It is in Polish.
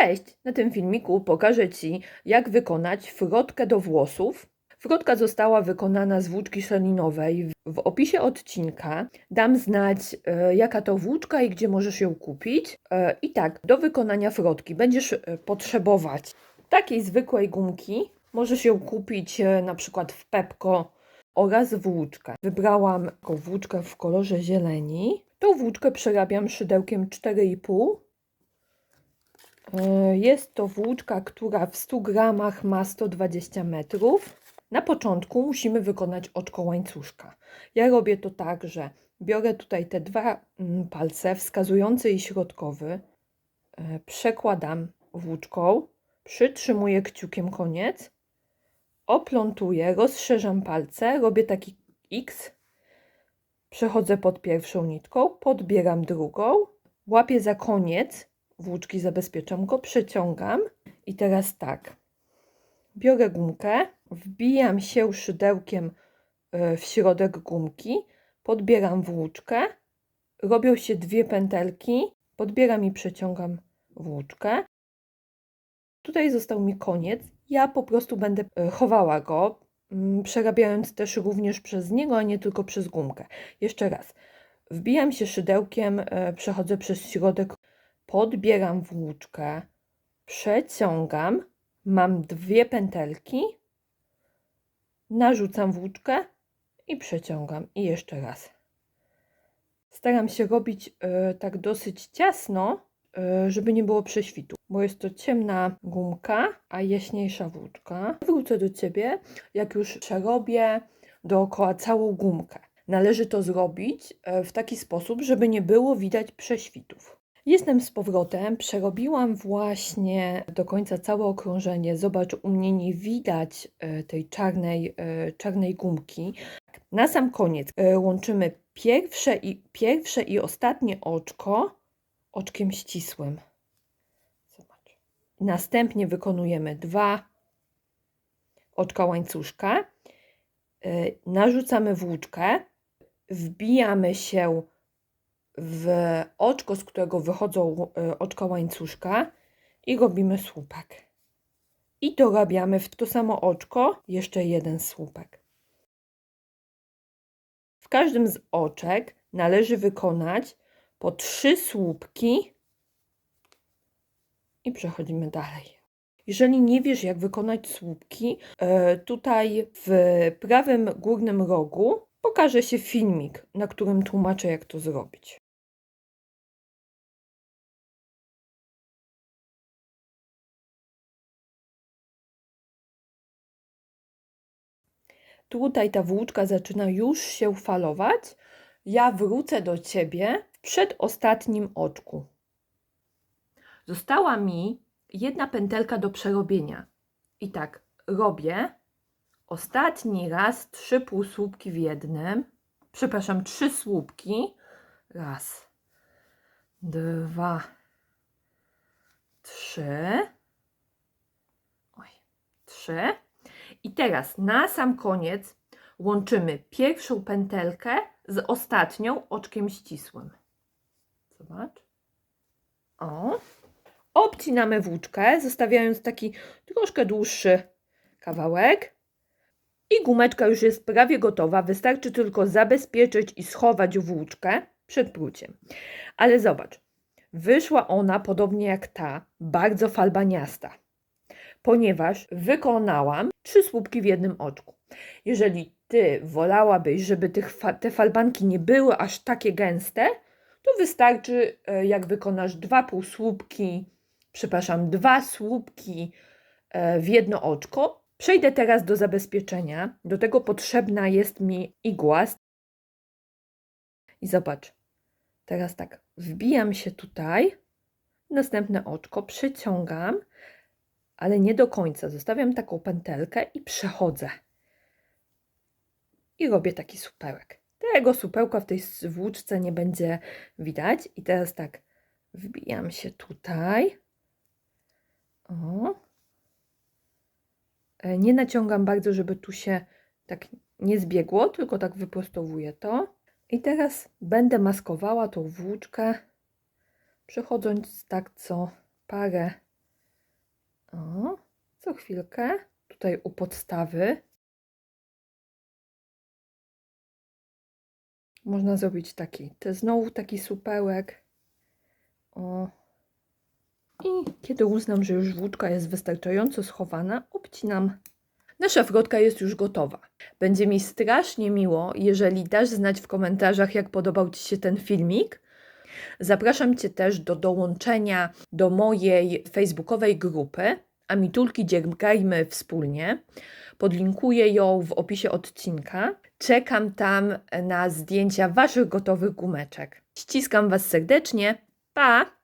Cześć! Na tym filmiku pokażę Ci, jak wykonać frotkę do włosów. Frotka została wykonana z włóczki szelinowej. W opisie odcinka dam znać, e, jaka to włóczka i gdzie możesz ją kupić. E, I tak, do wykonania frotki będziesz e, potrzebować takiej zwykłej gumki. Możesz ją kupić na przykład w Pepko oraz włóczkę. Wybrałam włóczkę w kolorze zieleni. Tą włóczkę przerabiam szydełkiem 4,5 E, Jest to włóczka, która w 100 gramach ma 120 metrów. Na początku musimy wykonać oczko łańcuszka. Ja robię to tak, że biorę tutaj te dwa mm, palce, wskazujący i środkowy, e, przekładam włóczką, przytrzymuję kciukiem koniec, oplątuję, rozszerzam palce, robię taki X, przechodzę pod pierwszą nitką, podbieram drugą, łapię za koniec włóczki zabezpieczam go, przeciągam i teraz tak. Biorę gumkę, wbijam się szydełkiem e, w środek gumki, podbieram włóczkę, robią się dwie pętelki, podbieram i przeciągam włóczkę. Tutaj został mi koniec. Ja po prostu będę e, chowała go, mm, przerabiając też również przez niego, a nie tylko przez gumkę. Jeszcze raz. Wbijam się szydełkiem, e, przechodzę przez środek podbieram włóczkę, przeciągam, mam dwie pętelki, narzucam włóczkę i przeciągam. I jeszcze raz. Staram się robić y, tak dosyć ciasno, y, żeby nie było prześwitu, bo jest to ciemna gumka, a jaśniejsza włóczka. Wrócę do Ciebie, jak już przerobię dookoła całą gumkę. Należy to zrobić y, w taki sposób, żeby nie było widać prześwitów. Jestem z powrotem, przerobiłam właśnie do końca całe okrążenie. Zobacz, u mnie nie widać e, tej czarnej, e, czarnej gumki. Na sam koniec e, łączymy pierwsze i, pierwsze i ostatnie oczko oczkiem ścisłym. Zobacz. Następnie wykonujemy dwa oczka łańcuszka. Narzucamy włóczkę, wbijamy się w oczko, z którego wychodzą e, oczka łańcuszka i robimy słupek. I dorabiamy w to samo oczko jeszcze jeden słupek. W każdym z oczek należy wykonać po trzy słupki i przechodzimy dalej. Jeżeli nie wiesz, jak wykonać słupki, e, tutaj w prawym górnym rogu pokaże się filmik, na którym tłumaczę, jak to zrobić. Tutaj ta włóczka zaczyna już się falować. Ja wrócę do Ciebie w przedostatnim oczku. Została mi jedna pętelka do przerobienia. I tak robię ostatni raz trzy półsłupki w jednym. Przepraszam, trzy słupki. Raz, dwa, trzy. Oj, trzy. I teraz na sam koniec łączymy pierwszą pętelkę z ostatnią oczkiem ścisłym. Zobacz. O. Obcinamy włóczkę, zostawiając taki troszkę dłuższy kawałek. I gumeczka już jest prawie gotowa. Wystarczy tylko zabezpieczyć i schować włóczkę przed pruciem. Ale zobacz, wyszła ona podobnie jak ta, bardzo falbaniasta ponieważ wykonałam trzy słupki w jednym oczku. Jeżeli Ty wolałabyś, żeby tych te falbanki nie były aż takie gęste, to wystarczy, e, jak wykonasz dwa półsłupki, przepraszam, dwa słupki e, w jedno oczko. Przejdę teraz do zabezpieczenia. Do tego potrzebna jest mi igła. I zobacz, teraz tak, wbijam się tutaj, następne oczko, przyciągam, ale nie do końca. Zostawiam taką pętelkę i przechodzę. I robię taki supełek. Tego supełka w tej włóczce nie będzie widać. I teraz tak, wbijam się tutaj. O. E, nie naciągam bardzo, żeby tu się tak nie zbiegło, tylko tak wyprostowuję to. I teraz będę maskowała tą włóczkę, przechodząc tak co parę O, co chwilkę. Tutaj u podstawy. Można zrobić taki, te znowu taki supełek. O. I kiedy uznam, że już włóczka jest wystarczająco schowana, obcinam. Nasza wrotka jest już gotowa. Będzie mi strasznie miło, jeżeli dasz znać w komentarzach, jak podobał Ci się ten filmik. Zapraszam Cię też do dołączenia do mojej facebookowej grupy Amitulki Dziergajmy Wspólnie. Podlinkuję ją w opisie odcinka. Czekam tam na zdjęcia Waszych gotowych gumeczek. Ściskam Was serdecznie. Pa!